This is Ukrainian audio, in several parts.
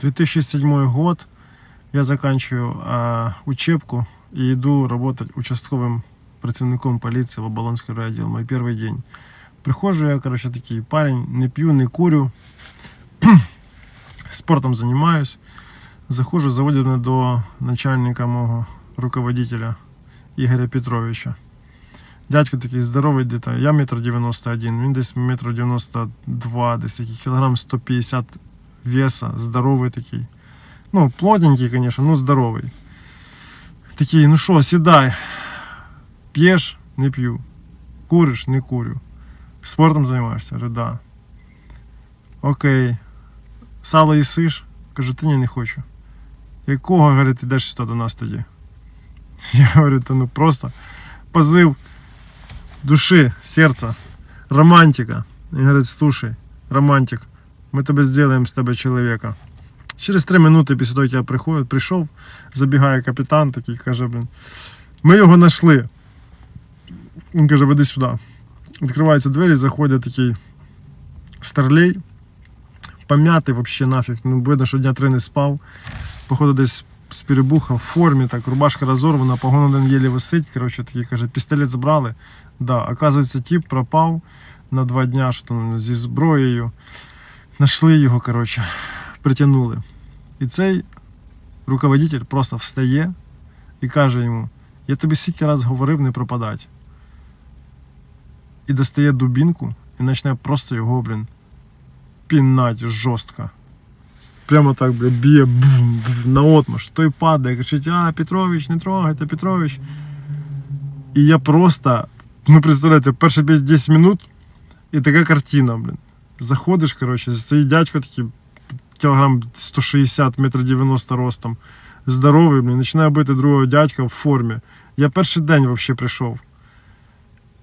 2007 год. Я заканчиваю а, учебку и иду работать участковым працівником полиции в Оболонский райотдел. Мой первый день. Прихожу я, короче, такий парень, не пью, не курю, спортом занимаюсь. Захожу, заводять мене до начальника мого руководителя Ігоря Петровича. Дядько такий здоровий десь, я метр 91, він десь метр 92, десь такий кілограм 150 веса, здоровий такий. Ну, плотненький, звісно, ну здоровий. Такий, ну що, сідай. П'єш, не п'ю. Куриш, не курю. Спортом займаєшся? Говорю, да. Окей. Сало їсиш? Кажу, та ні, не хочу. Якого, говорить, ти йдеш сюди до нас тоді? Я говорю, та ну просто позив души, сердца, романтика. І говорить, слушай, романтик, ми тебе зробимо з тебе чоловіка. Через три минути після того, як я приходив, прийшов, забігає капітан такий, каже, блін, ми його знайшли. Він каже, веди сюди. Відкриваються двері, заходить такий старлей, пом'ятий взагалі нафіг. Ну, видно, що дня три не спав. Походу, десь з перебухом, в формі, так, рубашка розорвана, погон один єлі висить. Коротше, такий каже, пістолет забрали. Да, оказується, тип пропав на два дня що там, зі зброєю. Нашли його, коротше, притягнули. І цей руководитель просто встає і каже йому: Я тобі стільки раз говорив не пропадать. І достає дубінку і почне просто його, блін, пінать жорстко. Прямо так, бля, б'є бум, бум, наотмашь. Той падає, кричить, а, Петрович, не трогайте, Петрович. І я просто, ну представляєте, перші 10 минут і така картина, блін. Заходиш, коротше, стоїть дядько такий, кілограм 160, метр 90 ростом, здоровий, блін, починає бити другого дядька в формі. Я перший день взагалі прийшов.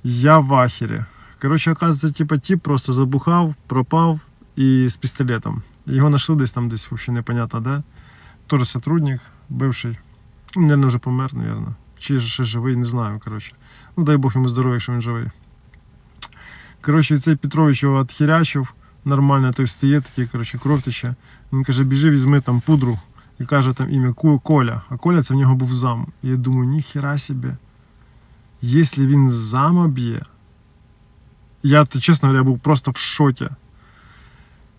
Я в ахері. Коротше, оказується, типа, тип просто забухав, пропав і з пістолетом. Його знайшли десь там, десь взагалі непонятно де. Теж сотрудник, бивший. Ну, Наверно, вже помер, наверное. Чи ще живий, не знаю, коротше. Ну, дай Бог йому здоров'я, якщо він живий. Коротше, цей Петрович його відхірячив, нормально той встає, такий, коротше, кров. Він каже, біжи, візьми там пудру. І каже там ім'я Коля. А Коля це в нього був зам. І я думаю, ніхіра собі. Якщо він зама б'є, я, чесно говоря, був просто в шокі.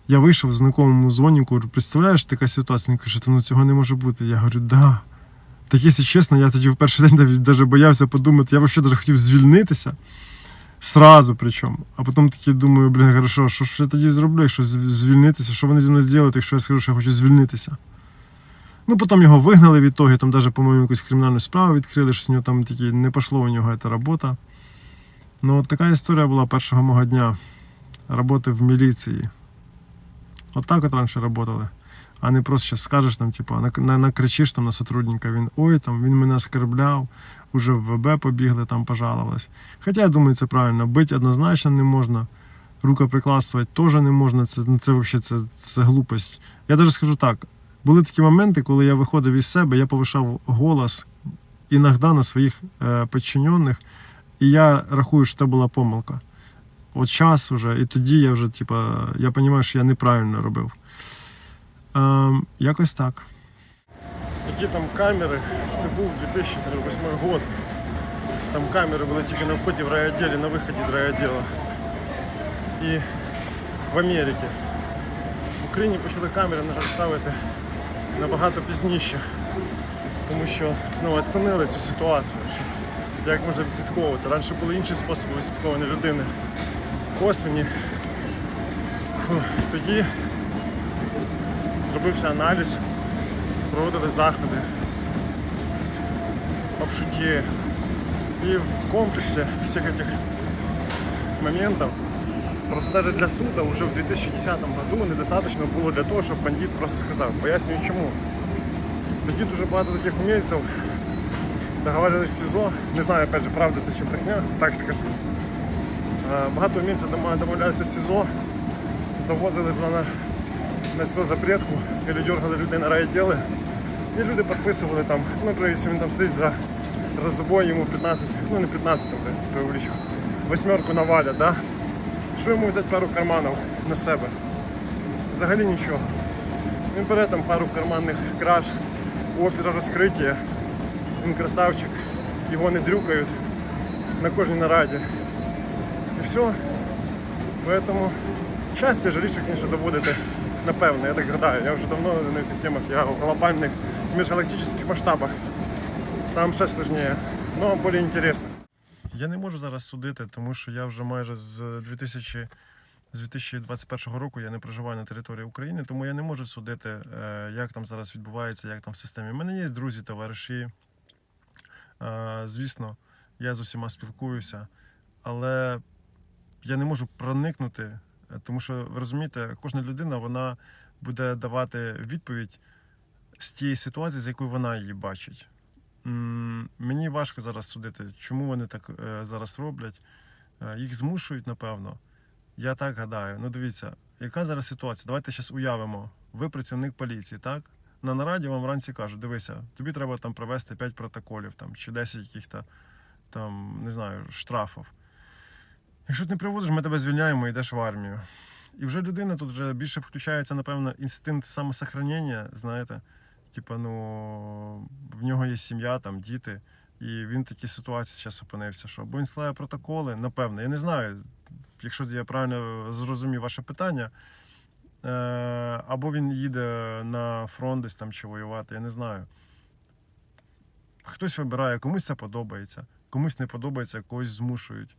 Я вийшов знакомому дзвоніку, говорю, представляєш, така ситуація? Він каже, ну цього не може бути. Я говорю, да. Так, якщо чесно, я тоді в перший день навіть боявся подумати, я взагалі хотів звільнитися. Сразу причому. А потім таки думаю, блін, хорошо, що ж я тоді зроблю, якщо звільнитися, що вони зі мною зроблять, якщо я скажу, що я хочу звільнитися. Ну, потім його вигнали від того, там навіть, по-моєму, якусь кримінальну справу відкрили, що з нього там такі не пішло у нього ця робота. Ну, от така історія була першого мого дня роботи в міліції. От так от раніше працювали. А не просто зараз скажеш там, типу, на, на, накричиш там на сотрудника, він ой, там він мене оскорбляв, уже в ВБ побігли, там пожаловались. Хоча я думаю, це правильно. Бити однозначно не можна. Рукоприкладствувати теж не можна. Це, ну, це взагалі це, це глупость. Я навіть скажу так: були такі моменти, коли я виходив із себе, я повишав голос іноді на своїх е, підчинених, і я рахую, що це була помилка. От час вже, і тоді я вже, типа, я розумію, що я неправильно робив. Ем, якось так. Які там камери? Це був 2008 год. Там камери були тільки на вході в райвідділі, на виході з райвідділу. І в Америці. В Україні почали камери, на жаль, ставити набагато пізніше. Тому що ну, оцінили цю ситуацію, що як можна відслідковувати. Раніше були інші способи відслідковування людини. Косвені. Фу, Тоді робився аналіз, проводили заходи, обшуки. И в комплексе всех этих моментов просто даже для суда уже в 2010 году недостаточно було для того, щоб бандит просто сказав. Пояснюю чому. Тоді дуже багато таких умельців договаривались в СИЗО. Не знаю, опять же, правда це чи брехня, так скажу. Е, Багато умельців домовлялися з СИЗО, завозили на, на СИЗО запретку, дергали людей на райвідділи. І люди підписували там, ну, якщо він там сидить за розбой, йому 15, ну не 15, там, преувеличу, восьмерку навалять, да? Що йому взяти пару карманів на себе? Взагалі нічого. Він бере там пару карманних краж, опера розкриття. Він красавчик, його не дрюкають на кожній нараді. І все. Поэтому щастя жаліше, звісно, доводити напевно, я так гадаю. Я вже давно не в цих темах, я в глобальних міжгалактичних масштабах. Там ще сложніше, але більш інтересно. Я не можу зараз судити, тому що я вже майже з 2000 з 2021 року я не проживаю на території України, тому я не можу судити, е, як там зараз відбувається, як там в системі. У мене є друзі, товариші. Е, Звісно, я з усіма спілкуюся, але я не можу проникнути, тому що ви розумієте, кожна людина вона буде давати відповідь з тієї ситуації, з якою вона її бачить. Мені важко зараз судити, чому вони так е, зараз роблять. Е, Їх змушують, напевно. Я так гадаю. Ну дивіться, яка зараз ситуація? Давайте зараз уявимо. Ви працівник поліції, так? На нараді вам вранці кажуть, дивися, тобі треба там провести 5 протоколів там, чи 10 яких-то там, не знаю, штрафів. Якщо ти не приводиш, ми тебе звільняємо і йдеш в армію. І вже людина тут вже більше включається, напевно, інстинкт самосохранення, знаєте. Типа, ну, в нього є сім'я, там, діти, і він в такій ситуації зараз опинився, що або він складає протоколи, напевно, я не знаю, якщо я правильно зрозумів ваше питання, е, або він їде на фронт десь там чи воювати, я не знаю. Хтось вибирає, комусь це подобається, комусь не подобається, когось змушують.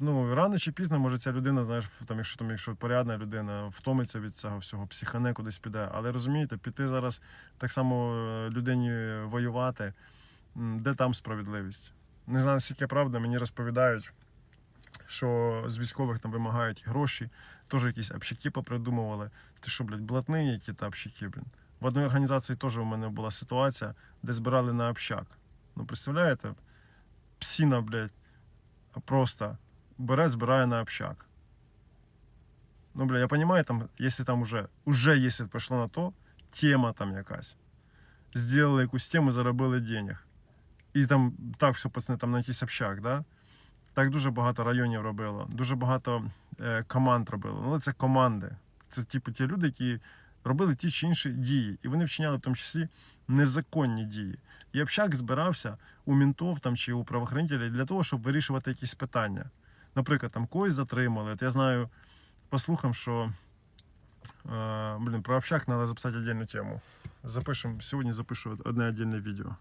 Ну, рано чи пізно, може, ця людина, знаєш, там, якщо там, якщо порядна людина, втомиться від цього всього, психане кудись піде. Але розумієте, піти зараз так само е, людині воювати, де там справедливість? Не знаю, наскільки правда, мені розповідають, що з військових там вимагають гроші, теж якісь общаки попридумували. Ти що, блядь, блатний, які та общаки, блін. В одній організації теж у мене була ситуація, де збирали на общак. Ну, представляєте? Псіна, блядь, просто бере, збирає на общак. Ну, бля, я понимаю, там, если там уже, уже если пошло на то, тема там якась. Сделали якусь тему, заробили денег. І там так все, пацани, там на якийсь общак, да? Так дуже багато районів робило, дуже багато е, команд робило. Ну, це команди. Це типу ті люди, які робили ті чи інші дії. І вони вчиняли в тому числі незаконні дії. І общак збирався у мінтов там, чи у правоохоронителів для того, щоб вирішувати якісь питання. Наприклад, там когось затримали. От я знаю послухам, що е, блін, про общак треба записати окрему тему. Запишемо, сьогодні запишу одне віддільне відео.